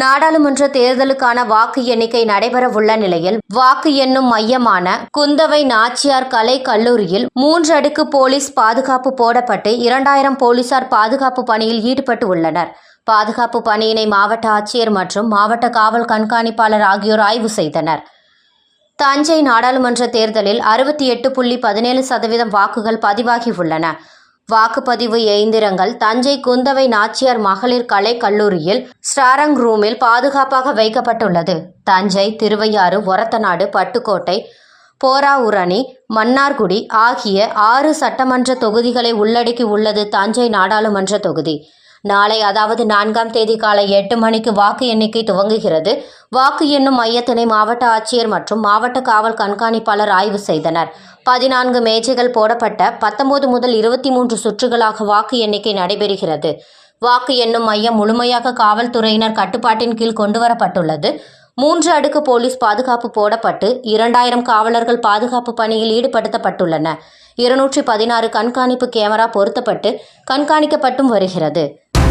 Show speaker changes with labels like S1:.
S1: நாடாளுமன்ற தேர்தலுக்கான வாக்கு எண்ணிக்கை நடைபெறவுள்ள நிலையில் வாக்கு எண்ணும் மையமான குந்தவை நாச்சியார் கலை கல்லூரியில் மூன்று அடுக்கு போலீஸ் பாதுகாப்பு போடப்பட்டு இரண்டாயிரம் போலீசார் பாதுகாப்பு பணியில் ஈடுபட்டு உள்ளனர். பாதுகாப்பு பணியினை மாவட்ட ஆட்சியர் மற்றும் மாவட்ட காவல் கண்காணிப்பாளர் ஆகியோர் ஆய்வு செய்தனர். தஞ்சை நாடாளுமன்ற தேர்தலில் அறுபத்தி எட்டு புள்ளி பதினேழு சதவீதம் வாக்குகள் பதிவாகியுள்ளன வாக்குப்பதிவு இயந்திரங்கள் தஞ்சை குந்தவை நாச்சியார் மகளிர் கலை கல்லூரியில் ஸ்டாரங் ரூமில் பாதுகாப்பாக வைக்கப்பட்டுள்ளது. தஞ்சை திருவையாறு ஒரத்தநாடு பட்டுக்கோட்டை போராவுரணி மன்னார்குடி ஆகிய ஆறு சட்டமன்ற தொகுதிகளை உள்ளடக்கி உள்ளது தஞ்சை நாடாளுமன்ற தொகுதி. நாளை அதாவது நான்காம் தேதி காலை எட்டு மணிக்கு வாக்கு எண்ணிக்கை துவங்குகிறது. வாக்கு எண்ணும் மையத்தினை மாவட்ட ஆட்சியர் மற்றும் மாவட்ட காவல் கண்காணிப்பாளர் ஆய்வு செய்தனர். பதினான்கு மேஜைகள் போடப்பட்ட பத்தொன்பது முதல் இருபத்தி மூன்று சுற்றுகளாக வாக்கு எண்ணிக்கை நடைபெறுகிறது. வாக்கு எண்ணும் மையம் முழுமையாக காவல்துறையினர் கட்டுப்பாட்டின் கீழ் கொண்டுவரப்பட்டுள்ளது. மூன்று அடுக்கு போலீஸ் பாதுகாப்பு போடப்பட்டு இரண்டாயிரம் காவலர்கள் பாதுகாப்பு பணியில் ஈடுபடுத்தப்பட்டுள்ளன இருநூற்றி பதினாறு கண்காணிப்பு கேமரா பொருத்தப்பட்டு கண்காணிக்கப்பட்டும் வருகிறது.